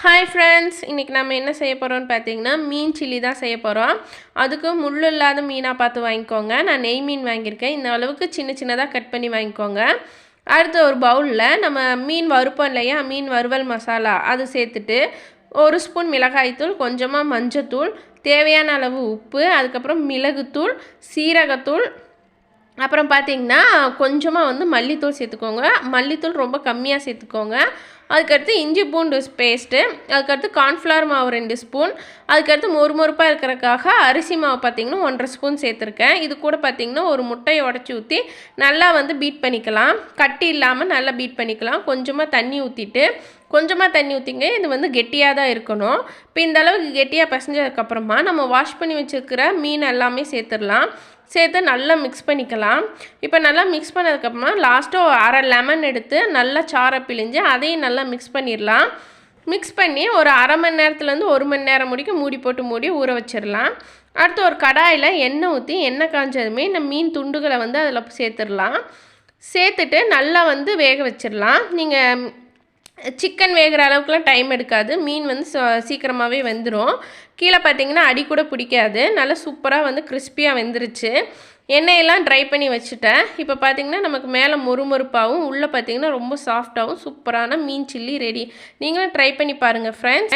Hi friends இன்றைக்கி நம்ம என்ன செய்ய போகிறோம்னு பார்த்தீங்கன்னா மீன் சில்லி தான் செய்ய போகிறோம் அதுக்கு முள் இல்லாத மீனாக பார்த்து வாங்கிக்கோங்க. நான் நெய் மீன் வாங்கியிருக்கேன். இந்த அளவுக்கு சின்ன சின்னதாக கட் பண்ணி வாங்கிக்கோங்க. அடுத்து ஒரு பவுலில் நம்ம மீன் வறுப்போம் இல்லையா? மீன் வறுவல் மசாலா. அது சேர்த்துட்டு ஒரு ஸ்பூன் மிளகாய்த்தூள் கொஞ்சமாக மஞ்சத்தூள் தேவையான அளவு உப்பு அதுக்கப்புறம் மிளகுத்தூள் சீரகத்தூள் அப்புறம் பார்த்தீங்கன்னா கொஞ்சமாக வந்து மல்லித்தூள் சேர்த்துக்கோங்க. மல்லித்தூள் ரொம்ப கம்மியாக சேர்த்துக்கோங்க. அதுக்கடுத்து இஞ்சி பூண்டு பேஸ்ட்டு அதுக்கடுத்து கார்ன்ஃப்ளவர் மாவு ரெண்டு ஸ்பூன் அதுக்கடுத்து மொறுமொறுப்பாக இருக்கிறக்காக அரிசி மாவு பார்த்திங்கன்னா ஒன்றரை ஸ்பூன் சேர்த்துருக்கேன். இது கூட பார்த்திங்கன்னா ஒரு முட்டையை உடச்சி ஊற்றி நல்லா வந்து பீட் பண்ணிக்கலாம். கட்டி இல்லாமல் நல்லா பீட் பண்ணிக்கலாம். கொஞ்சமாக தண்ணி ஊற்றிட்டு கொஞ்சமாக தண்ணி ஊற்றிங்க இது வந்து கெட்டியாக தான் இருக்கணும். இப்போ இந்த அளவுக்கு கெட்டியாக பிசைஞ்சதுக்கப்புறமா நம்ம வாஷ் பண்ணி வச்சுருக்கிற மீன் எல்லாமே சேர்த்துடலாம். சேர்த்து நல்லா மிக்ஸ் பண்ணிக்கலாம். இப்போ நல்லா மிக்ஸ் பண்ணதுக்கப்புறமா லாஸ்ட்டாக ஒரு அரை லெமன் எடுத்து நல்லா சாரை பிழிஞ்சு அதையும் நல்லா மிக்ஸ் பண்ணிடலாம். மிக்ஸ் பண்ணி ஒரு அரை மணி நேரத்துலேருந்து ஒரு மணி நேரம் முடிக்கும் மூடி போட்டு மூடி ஊற வச்சிடலாம். அடுத்து ஒரு கடாயில் எண்ணெய் ஊற்றி எண்ணெய் காஞ்சதுமே இந்த மீன் துண்டுகளை வந்து அதில் சேர்த்துடலாம். சேர்த்துட்டு நல்லா வந்து வேக வச்சிடலாம். நீங்கள் சிக்கன் வேகிற அளவுக்குலாம் டைம் எடுக்காது. மீன் வந்து சீக்கிரமாகவே வெந்துடும் கீழே பார்த்தீங்கன்னா அடி கூட பிடிக்காது. நல்லா சூப்பராக வந்து கிறிஸ்பியாக வெந்துருச்சு. எண்ணெயெல்லாம் ட்ரை பண்ணி வச்சுட்டேன். இப்போ பார்த்தீங்கன்னா நமக்கு மேலே மொறுமொறுப்பாகவும் உள்ளே பார்த்தீங்கன்னா ரொம்ப சாஃப்டாகவும் சூப்பரான மீன் சில்லி ரெடி நீங்களும் ட்ரை பண்ணி பாருங்கள் ஃப்ரெண்ட்ஸ்